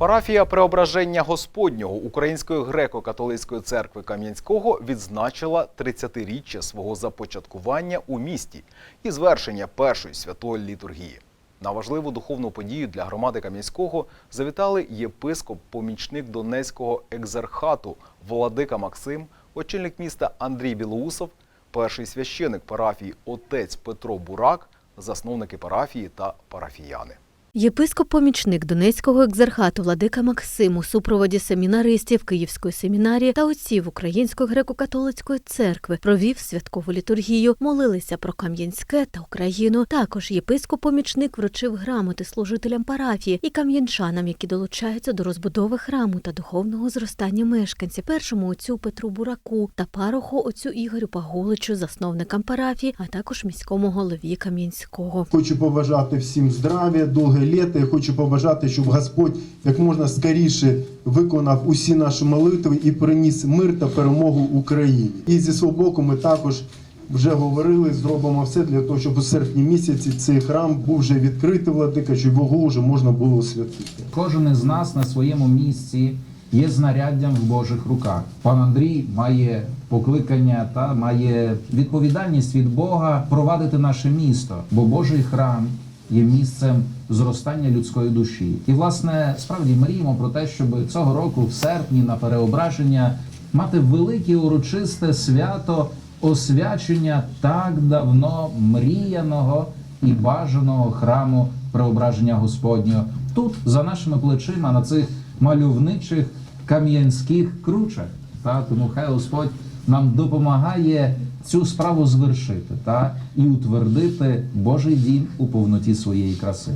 Парафія Преображення Господнього Української греко-католицької церкви Кам'янського відзначила 30-річчя свого започаткування у місті і звершення першої святої літургії. На важливу духовну подію для громади Кам'янського завітали єпископ-помічник Донецького екзархату Владика Максим, очільник міста Андрій Білоусов, перший священик парафії отець Петро Бурак, засновники парафії та парафіяни. Єпископ-помічник Донецького екзархату Владика Максим у супроводі семінаристів Київської семінарії та отців Української греко-католицької церкви провів святкову літургію, молилися про Кам'янське та Україну. Також єпископ-помічник вручив грамоти служителям парафії і кам'янчанам, які долучаються до розбудови храму та духовного зростання мешканців, першому отцю Петру Бураку та пароху отцю Ігорю Пагуличу, засновникам парафії, а також міському голові Кам'янського. Хочу побажати всім здрав'я, довге літо. Я хочу побажати, щоб Господь як можна скоріше виконав усі наші молитви і приніс мир та перемогу Україні. І зі свого боку ми також вже говорили, зробимо все для того, щоб у серпні місяці цей храм був вже відкритий, владика, щоб його вже можна було освятити. Кожен із нас на своєму місці є знаряддям в Божих руках. Пан Андрій має покликання та має відповідальність від Бога провадити наше місто, бо Божий храм є місцем зростання людської душі. І, власне, справді мріємо про те, щоб цього року, в серпні, на переображення, мати велике урочисте свято освячення так давно мріяного і бажаного храму преображення Господнього. Тут за нашими плечима на цих мальовничих кам'янських кручах. Та тому хай Господь нам допомагає цю справу звершити та і утвердити Божий дім у повноті своєї краси.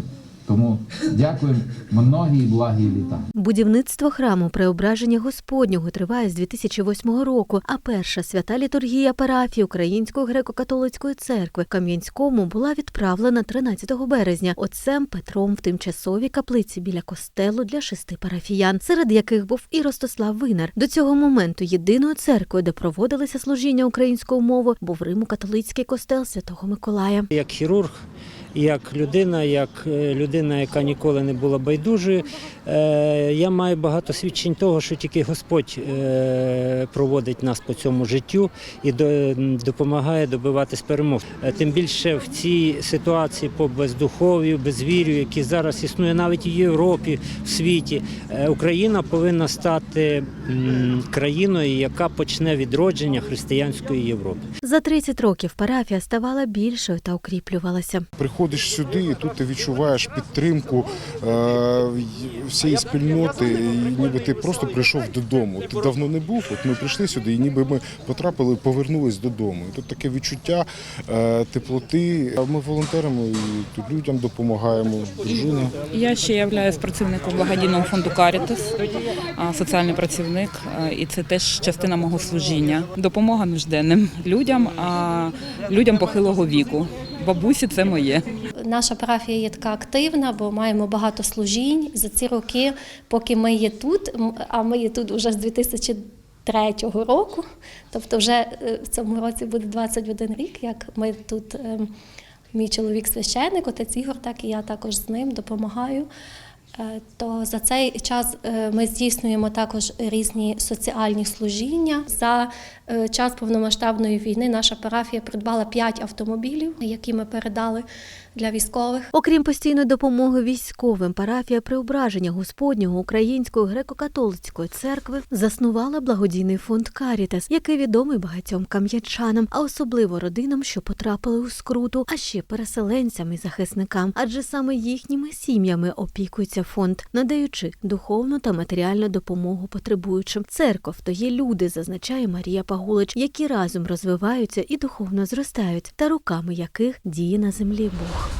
Тому дякуємо многі і благі літа. Будівництво храму Преображення Господнього триває з 2008 року, а перша свята літургія парафії Української греко-католицької церкви в Кам'янському була відправлена 13 березня отцем Петром в тимчасовій каплиці біля костелу для шести парафіян, серед яких був і Ростислав Винар. До цього моменту єдиною церквою, де проводилися служіння українською мовою, був Римо-католицький костел Святого Миколая. як хірург, як людина, як е, людина, яка ніколи не була байдужою. е, Я маю багато свідчень того, що тільки Господь е, проводить нас по цьому життю і до- допомагає добиватись перемог. Тим більше в цій ситуації по бездухов'ю, безвір'ю, які зараз існує навіть в Європі, в світі, Україна повинна стати країною, яка почне відродження християнської Європи. За 30 років парафія ставала більшою та укріплювалася. Приходиш сюди, і тут ти відчуваєш підтримку е, всієї спільноти, і ніби ти просто прийшов додому. Ти давно не був. От ми прийшли сюди, і ніби ми потрапили, повернулись додому. І тут таке відчуття е, теплоти. Ми волонтерами і тут людям допомагаємо. Дружина. Я ще являюсь працівником благодійного фонду Карітас, соціальний працівник, і це теж частина мого служіння. Допомога нужденним людям, а людям похилого віку. Бабусі це моє. Наша парафія є така активна, бо маємо багато служінь за ці роки, поки ми є тут. А ми є тут вже з 2003 року. Тобто, вже е, в цьому році буде 21 рік, як ми тут. ем, Мій чоловік священник, отець Ігор, так і я також з ним допомагаю. Е, То за цей час е, ми здійснюємо також різні соціальні служіння. За е, час повномасштабної війни наша парафія придбала 5 автомобілів, які ми передали для військових. Окрім постійної допомоги військовим, парафія Преображення Господнього Української греко-католицької церкви заснувала благодійний фонд Карітас, який відомий багатьом кам'янчанам, а особливо родинам, що потрапили у скруту, а ще переселенцям і захисникам, адже саме їхніми сім'ями опікується фонд, надаючи духовну та матеріальну допомогу потребуючим. Церков то є люди, зазначає Марія Пагулич, які разом розвиваються і духовно зростають, та руками яких діє на землі Бог.